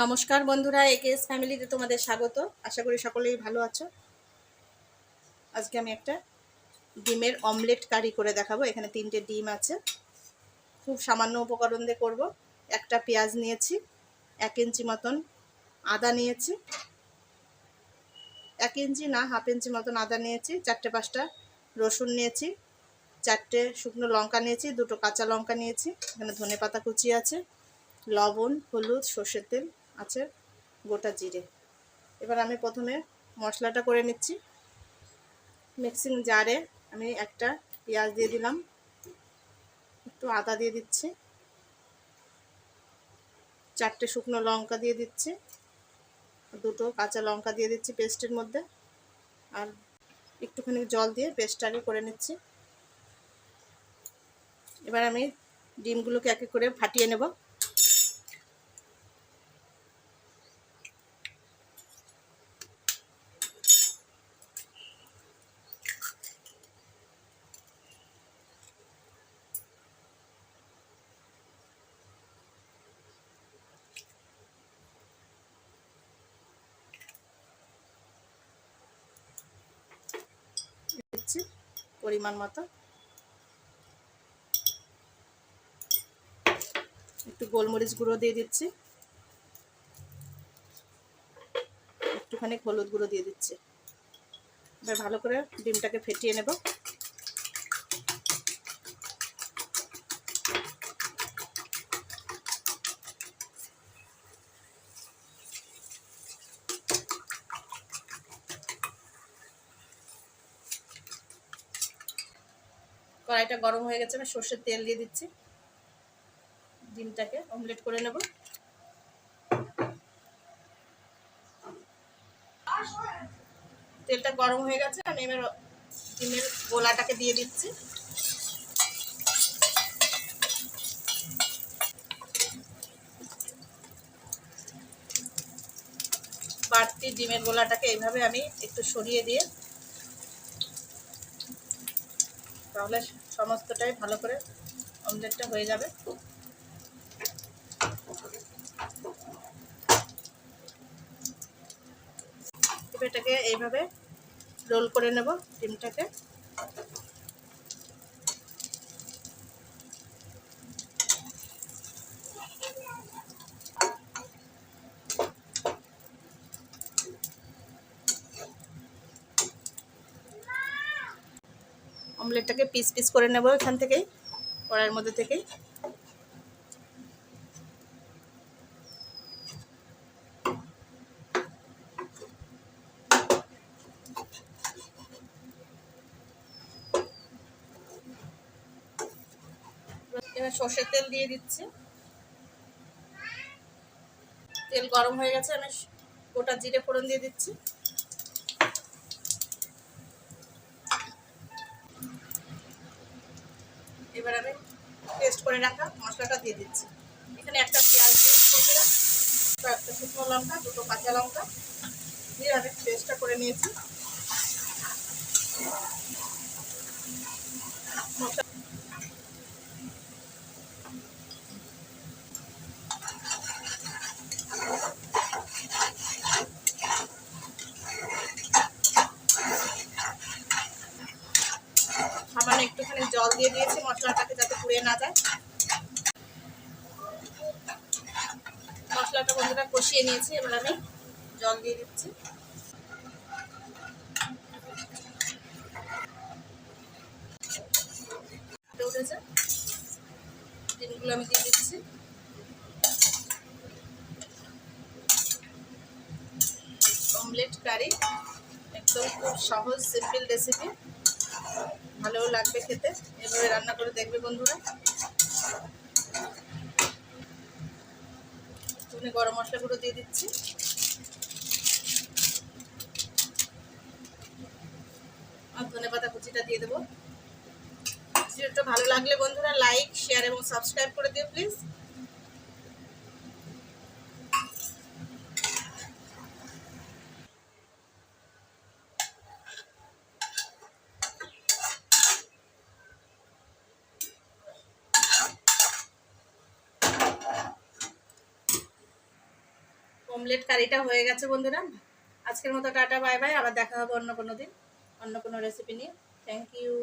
নমস্কার বন্ধুরা একেএস ফ্যামিলিতে তোমাদের স্বাগত। আশা করি সকলেই ভালো আছো। আজকে আমি একটা ডিমের অমলেট কারি করে দেখাবো। এখানে তিনটে ডিম আছে। খুব সামান্য উপকরণ দিয়ে করব। একটা পেঁয়াজ নিয়েছি, এক ইঞ্চি মতন আদা নিয়েছি, এক ইঞ্চি না, হাফ ইঞ্চি মতন আদা নিয়েছি, চারটে পাঁচটা রসুন নিয়েছি, চারটে শুকনো লঙ্কা নিয়েছি, দুটো কাঁচা লঙ্কা নিয়েছি, এখানে ধনে পাতা কুচি আছে, লবণ, হলুদ, সর্ষের তেল আছে, গোটা জিরে। এবার আমি প্রথমে মশলাটা করে নিচ্ছি। মিক্সিং জারে আমি একটা পেঁয়াজ দিয়ে দিলাম। একটু আদা দিয়ে দিচ্ছি। চারটে শুকনো লঙ্কা দিয়ে দিচ্ছি। দুটো কাঁচা লঙ্কা দিয়ে দিচ্ছি পেস্টের মধ্যে। আর একটুখানি জল দিয়ে পেস্টটাকে করে নিচ্ছি। এবার আমি ডিমগুলোকে এক এক করে ফাটিয়ে নেব দিচ্ছি পরিমাণ মতো। একটু গোলমরিচ গুঁড়ো দিয়ে দিচ্ছি। একটুখানি হলুদ গুঁড়ো দিয়ে দিচ্ছি। এবার ভালো করে ডিমটাকে ফেটিয়ে নেব। কড়াইটা গরম হয়ে গেছে আমি সর্ষের তেল দিয়ে দিচ্ছি। ডিমটাকে অমলেট করে নেব। তেলটা গরম হয়ে গেছে, আমি এবার ডিমের গোলাটাকে দিয়ে দিচ্ছি। বাড়তি ডিমের গোলাটাকে এইভাবে আমি একটু সরিয়ে দিয়ে, তাহলে সমস্তটাই ভালো করে অমলেটটা হয়ে যাবে। এটাকে এইভাবে রোল করে নেব ডিমটাকে। অমলেটটাকে পিস পিস করে নেব এখান থেকেই, কড়াইয়ের মধ্যে থেকেই। এবার সর্ষের তেল দিয়ে দিচ্ছি। তেল গরম হয়ে গেছে, আমি গোটা জিরে ফোড়ন দিয়ে দিচ্ছি। এবার আমি পেস্ট করে রাখা মশলাটা দিয়ে দিচ্ছি। এখানে একটা পেঁয়াজ দিয়েছি বন্ধুরা একটা শুকনো লঙ্কা, দুটো কাঁচা লঙ্কা। দিয়ে আমি পেস্টটা করে নিয়েছি। সামান্য একটুখানি জল দিয়ে দিয়েছি, মশলাটাকে যাতে পুড়িয়ে না যায়। মশলাটা বন্ধুরা কষিয়ে নিয়েছি, এবার আমি জল দিয়ে দিচ্ছি। উঠেছে। আমি দিয়ে দিচ্ছি। অমলেট কারি, একদম খুব সহজ সিম্পল রেসিপি ভালোও লাগবে খেতে। এভাবে রান্না করে দেখবে বন্ধুরা। তুমি গরম মশলা গুঁড়ো দিয়ে দিচ্ছি। আর ধনে পাতা কুচিটা দিয়ে দেবো। ভিডিওটা ভালো লাগলে বন্ধুরা লাইক শেয়ার এবং সাবস্ক্রাইব করে দিও প্লিজ অমলেট কারিটা হয়ে গেছে বন্ধুরা। আজকের মতো টাটা, বাই বাই। আবার দেখা হবে অন্য কোনো দিন, অন্য কোনো রেসিপি নিয়ে। Thank you